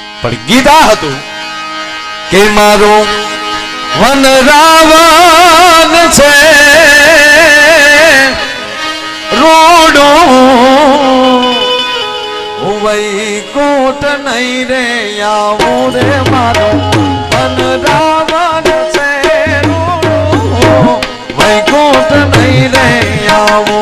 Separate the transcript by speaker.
Speaker 1: पर गीता हतु के मारो वन रावण छे रोडो वही कोट नहीं रे आओ रे मारो वन रावण छे रोडो वही कोट नहीं रे आओ